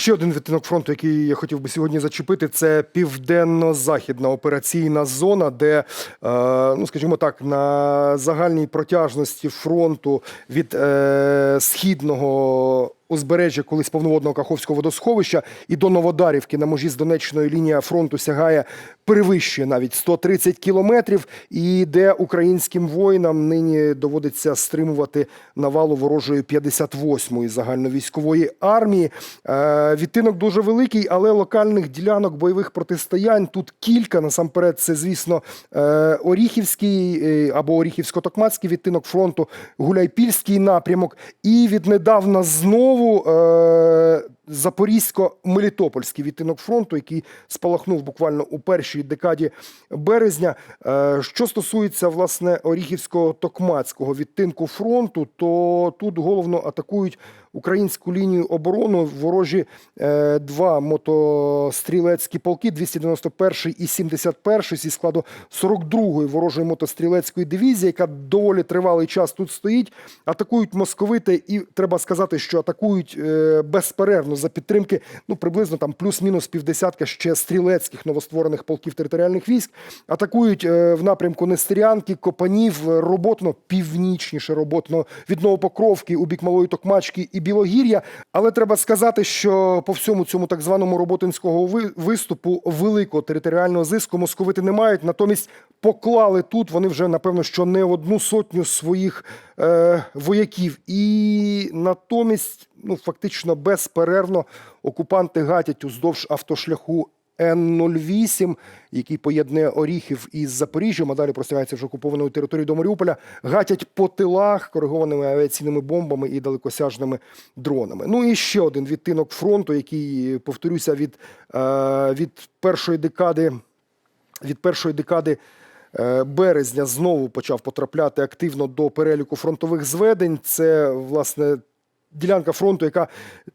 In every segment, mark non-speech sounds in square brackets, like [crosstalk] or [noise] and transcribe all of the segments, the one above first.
Ще один відтинок фронту, який я хотів би сьогодні зачепити, це південно-західна операційна зона, де, е, ну скажімо так, на загальній протяжності фронту від е, східного узбережжя колись повноводного Каховського водосховища і до Новодарівки на межі з Донеччиною лінія фронту сягає перевищує навіть 130 кілометрів, і де українським воїнам нині доводиться стримувати навалу ворожої 58-ї загальновійськової армії. Е, Відтинок дуже великий, але локальних ділянок бойових протистоянь тут кілька. Насамперед, це звісно е, Оріхівський е, або Оріхівсько-Токмацький відтинок фронту, Гуляйпільський напрямок, і віднедавна знову. Е, Запорізько-Мелітопольський відтинок фронту, який спалахнув буквально у першій декаді березня. Е, Що стосується власне Оріхівського-Токмацького відтинку фронту, то тут головно атакують українську лінію оборони ворожі е, два мотострілецькі полки 291 і 71 зі складу 42-ї ворожої мотострілецької дивізії, яка доволі тривалий час тут стоїть. Атакують московити, і треба сказати, що атакують е, безперервно за підтримки. Ну приблизно там плюс-мінус півдесятка ще стрілецьких новостворених полків територіальних військ. Атакують е, в напрямку Нестерянки, Копанів, роботно північніше роботно від Новопокровки у бік Малої Токмачки і Білогір'я. Але треба сказати, що по всьому цьому так званому роботинського ви- виступу великого територіального зиску московити не мають. Натомість поклали тут вони вже напевно що не одну сотню своїх е, вояків. І натомість, ну фактично безперервно окупанти гатять уздовж автошляху. Н-08, який поєднує Оріхів із Запоріжжям, а далі простягається вже окупованою територією до Маріуполя, гатять по тилах коригованими авіаційними бомбами і далекосяжними дронами. Ну і ще один відтинок фронту, який, повторюся, від, е, від першої декади від першої декади березня знову почав потрапляти активно до переліку фронтових зведень. Це власне. Ділянка фронту, яка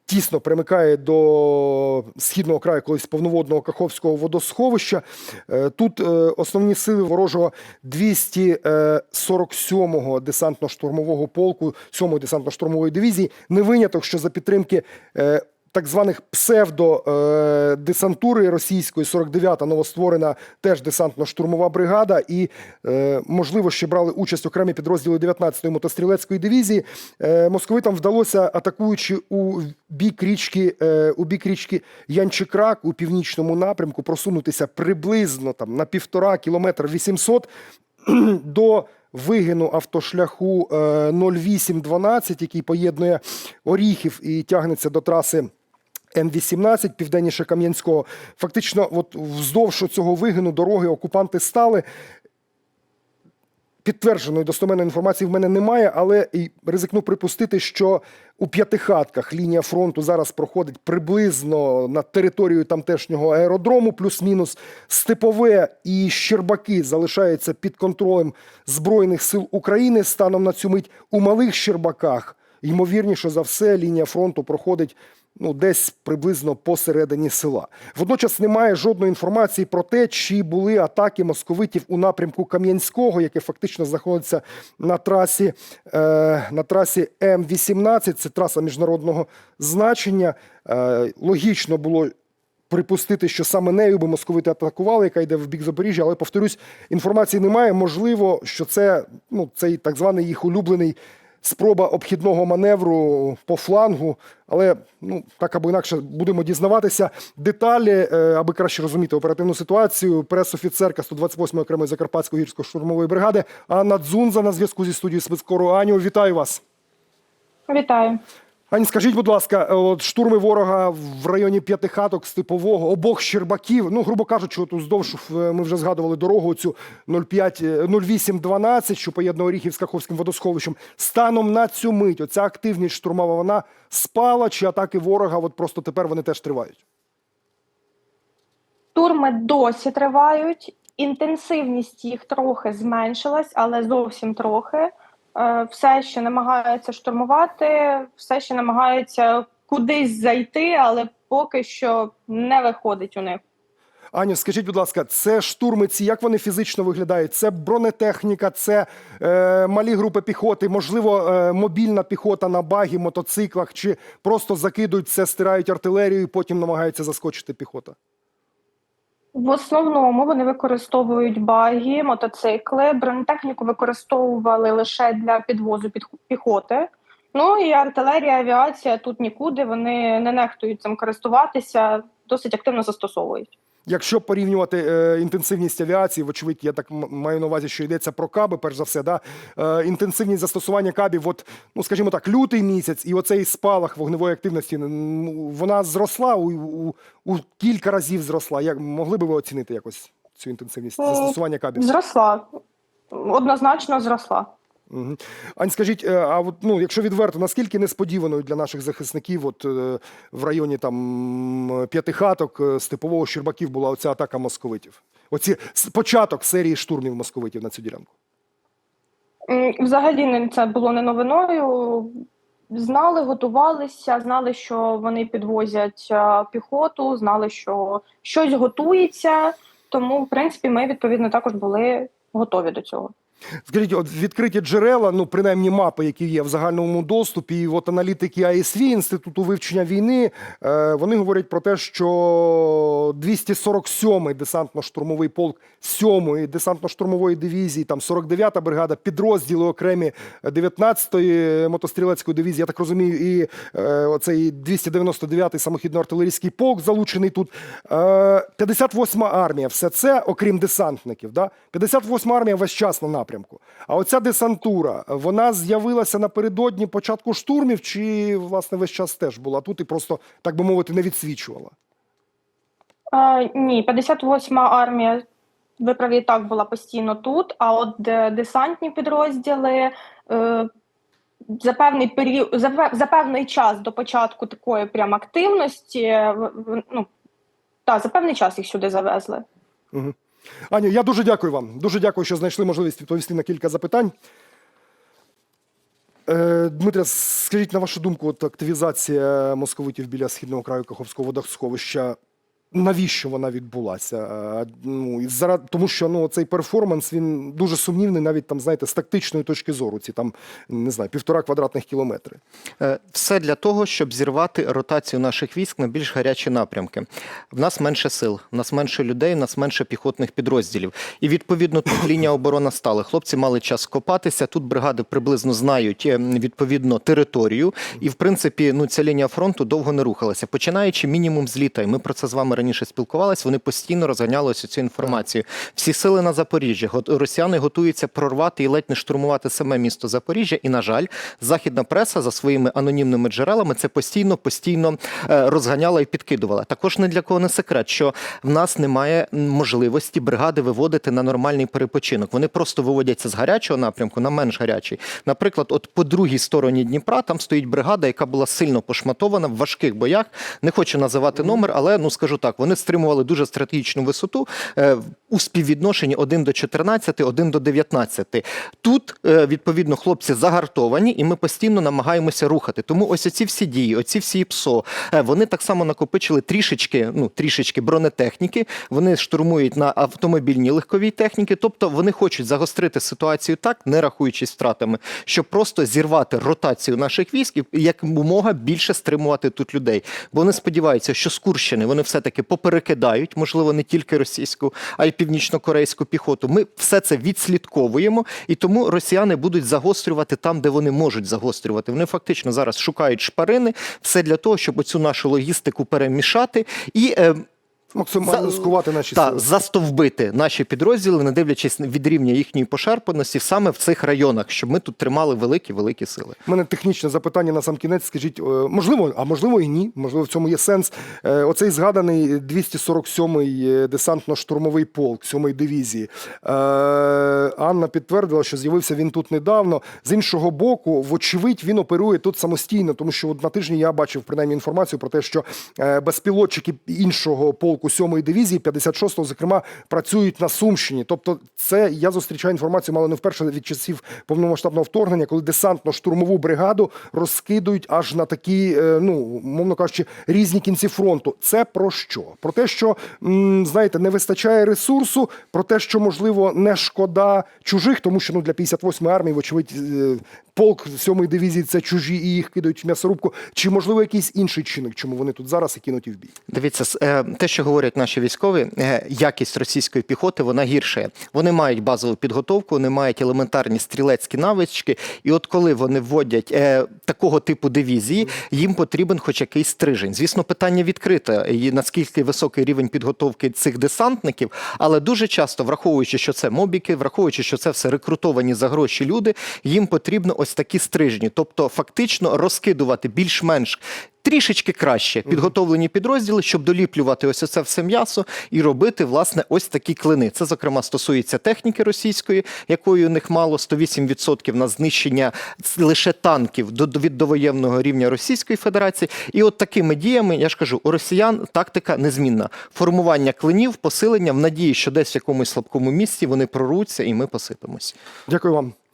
тісно примикає до східного краю колись повноводного Каховського водосховища. Е, Тут е, основні сили ворожого 247-го десантно-штурмового полку, 7-ї десантно-штурмової дивізії. Не виняток, що за підтримки е, так званих псевдодесантури російської 49-та новостворена теж десантно-штурмова бригада, і е, можливо ще брали участь окремі підрозділи 19-ї мотострілецької дивізії. Е, Московитам вдалося, атакуючи у бік річки, е, у бік річки Янчикрак у північному напрямку, просунутися приблизно там на півтора кілометр 800 [clears throat] до вигину автошляху е, 0812, який поєднує Оріхів і тягнеться до траси. Н-18 південніше Кам'янського. Фактично, от вздовж цього вигину дороги окупанти стали. Підтвердженої достоменної інформації в мене немає, але ризикну припустити, що у п'ятихатках лінія фронту зараз проходить приблизно на територію тамтешнього аеродрому, плюс-мінус степове і Щербаки залишаються під контролем Збройних сил України станом на цю мить у малих Щербаках. Ймовірніше за все, лінія фронту проходить ну, десь приблизно посередині села. Водночас немає жодної інформації про те, чи були атаки московитів у напрямку Кам'янського, яке фактично знаходиться на трасі, е, на трасі М-18. Це траса міжнародного значення. Е, логічно було припустити, що саме нею би московити атакували, яка йде в бік Запоріжжя, але повторюсь, інформації немає. Можливо, що це ну, цей так званий їх улюблений спроба обхідного маневру по флангу. Але ну так або інакше будемо дізнаватися деталі, е, аби краще розуміти оперативну ситуацію. Прес-офіцерка 128-ї окремої Закарпатської гірсько-штурмової бригади Анна Дзунза на зв'язку зі студією спецкору. Аню, вітаю вас. Вітаю. Ані, скажіть, будь ласка, е, от штурми ворога в районі п'ятихаток степового, обох Щербаків, ну, грубо кажучи, от уздовж е, ми вже згадували дорогу цю 05, е, 0812, що поєднує Оріхів з Каховським водосховищем. Станом на цю мить оця активність штурмова, вона спала, чи атаки ворога от просто тепер вони теж тривають? Турми досі тривають. Інтенсивність їх трохи зменшилась, але зовсім трохи. Е, Все ще намагаються штурмувати, все ще намагаються кудись зайти, але поки що не виходить у них. Аню, скажіть, будь ласка, це штурмиці, як вони фізично виглядають? Це бронетехніка, це е, малі групи піхоти, можливо, е, мобільна піхота на багі, мотоциклах, чи просто закидують це, стирають артилерію і потім намагаються заскочити піхота? В основному вони використовують баги, мотоцикли. Бронетехніку використовували лише для підвозу під піхоти. Ну і артилерія, авіація тут нікуди. Вони не нехтують цим користуватися, досить активно застосовують. Якщо порівнювати е, інтенсивність авіації, вочевидь, я так маю на увазі, що йдеться про каби, перш за все, да? е, інтенсивність застосування кабів, от, ну скажімо так, лютий місяць, і оцей спалах вогневої активності, м, вона зросла у, у, у кілька разів зросла. Як могли би ви оцінити якось цю інтенсивність Ну, застосування кабів? Зросла. Однозначно зросла. Ань, скажіть, е, а от ну, якщо відверто, наскільки несподіваною для наших захисників, от е, в районі там п'ятихаток, е, степового Щербаків була оця атака московитів? Оці початок серії штурмів московитів на цю ділянку. Взагалі це було не новиною. Знали, готувалися, знали, що вони підвозять е, піхоту, знали, що щось готується. Тому, в принципі, ми відповідно також були готові до цього. Скажіть, от відкриті джерела, ну принаймні мапи, які є в загальному доступі, і от аналітики ISV, Інституту вивчення війни, е, вони говорять про те, що 247-й десантно-штурмовий полк 7-ї десантно-штурмової дивізії, там 49-та бригада, підрозділи окремі 19-ї мотострілецької дивізії, я так розумію, і е, оцей 299-й самохідно-артилерійський полк залучений тут. Е, 58-ма армія, все це, окрім десантників, да? 58-ма армія весь час на напрямку. А оця десантура, вона з'явилася напередодні початку штурмів, чи власне весь час теж була тут і просто, так би мовити, не відсвічувала? Е, ні, 58-ма армія, ви праві, так була постійно тут. А от десантні підрозділи е, за певний період, за, за певний час до початку такої прям активності, е, ну, та, за певний час їх сюди завезли. Аню, я дуже дякую вам. Дуже дякую, що знайшли можливість відповісти на кілька запитань. Е, Дмитре, скажіть, на вашу думку, от активізація московитів біля східного краю Каховського водосховища, навіщо вона відбулася? Е, Ну, і зарад... Тому що ну, цей перформанс він дуже сумнівний, навіть там, знаєте, з тактичної точки зору. Ці там, не знаю, півтора квадратних кілометри. Е, Все для того, щоб зірвати ротацію наших військ на більш гарячі напрямки. В нас менше сил, в нас менше людей, в нас менше піхотних підрозділів. І відповідно тут [coughs] лінія оборони стала. Хлопці мали час копатися. Тут бригади приблизно знають е, відповідно територію. І в принципі, ну ця лінія фронту довго не рухалася. Починаючи мінімум з літа, і ми про це з вами раніше спілкувалися. Вони постійно розганяли ось цю інформацію. Всі сили на Запоріжжі. Росіяни готуються прорвати і ледь не штурмувати саме місто Запоріжжя. І на жаль, західна преса за своїми анонімними джерелами це постійно постійно е, розганяла і підкидувала. Також не для кого не секрет, що в нас немає можливості бригади виводити на нормальний перепочинок. Вони просто виводяться з гарячого напрямку на менш гарячий. Наприклад, от по другій стороні Дніпра там стоїть бригада, яка була сильно пошматована в важких боях. Не хочу називати номер, але ну скажу так, вони стримували дуже стратегічну висоту е, у співвідношенні 1 до 14, 1 до 19. Тут е, відповідно хлопці загартовані, і ми постійно намагаємося рухати. Тому ось оці всі дії, оці всі ПСО, е, вони так само накопичили трішечки, ну трішечки бронетехніки. Вони штурмують на автомобільній легковій техніці, тобто вони хочуть загострити ситуацію так, не рахуючись втратами, щоб просто зірвати ротацію наших військ і якомога більше стримувати тут людей. Бо вони сподіваються, що з Курщини вони все таки поперекидають, можливо, не тільки російську, а й північно-корейську піхоту. Ми все це відслідковуємо, і тому росіяни будуть загострювати там, де вони можуть загострювати. Вони фактично зараз шукають шпарини, все для того, щоб оцю нашу логістику перемішати і. Е, Максимально За- скувати наші та, сили. застовбити наші підрозділи, не дивлячись від рівня їхньої пошарпаності, саме в цих районах, щоб ми тут тримали великі великі сили. У мене технічне запитання на сам кінець. Скажіть, е, можливо, а можливо і ні. Можливо, в цьому є сенс. Е, Оцей згаданий 247-й десантно-штурмовий полк 7-ї дивізії. Е, Анна підтвердила, що з'явився він тут недавно. З іншого боку, вочевидь, він оперує тут самостійно, тому що на тижні я бачив принаймні інформацію про те, що е, безпілотчики іншого полку напрямку 7-ї дивізії, 56-го, зокрема, працюють на Сумщині. Тобто, це я зустрічаю інформацію мало не вперше від часів повномасштабного вторгнення, коли десантно-штурмову бригаду розкидують аж на такі, е, ну мовно кажучи, різні кінці фронту. Це про що? Про те, що знаєте, не вистачає ресурсу, про те, що можливо не шкода чужих, тому що ну для 58-ї армії, вочевидь, е, полк 7-ї дивізії це чужі і їх кидають в м'ясорубку. Чи можливо якийсь інший чинник, чому вони тут зараз і кинуті в бій? Дивіться, е, те, що говорять наші військові, е, якість російської піхоти вона гіршає. Вони мають базову підготовку, вони мають елементарні стрілецькі навички. І от коли вони вводять е, такого типу дивізії, їм потрібен хоч якийсь стрижень. Звісно, питання відкрите, і наскільки високий рівень підготовки цих десантників, але дуже часто, враховуючи, що це мобіки, враховуючи, що це все рекрутовані за гроші люди, їм потрібно ось такі стрижні, тобто фактично розкидувати більш-менш трішечки краще підготовлені підрозділи, щоб доліплювати ось це все м'ясо і робити власне ось такі клини. Це зокрема стосується техніки російської, якої у них мало 108% на знищення лише танків до від довоєнного рівня Російської Федерації. І от такими діями я ж кажу, у росіян тактика незмінна: формування клинів, посилення в надії, що десь в якомусь слабкому місці вони прорвуться, і ми посипемось. Дякую вам.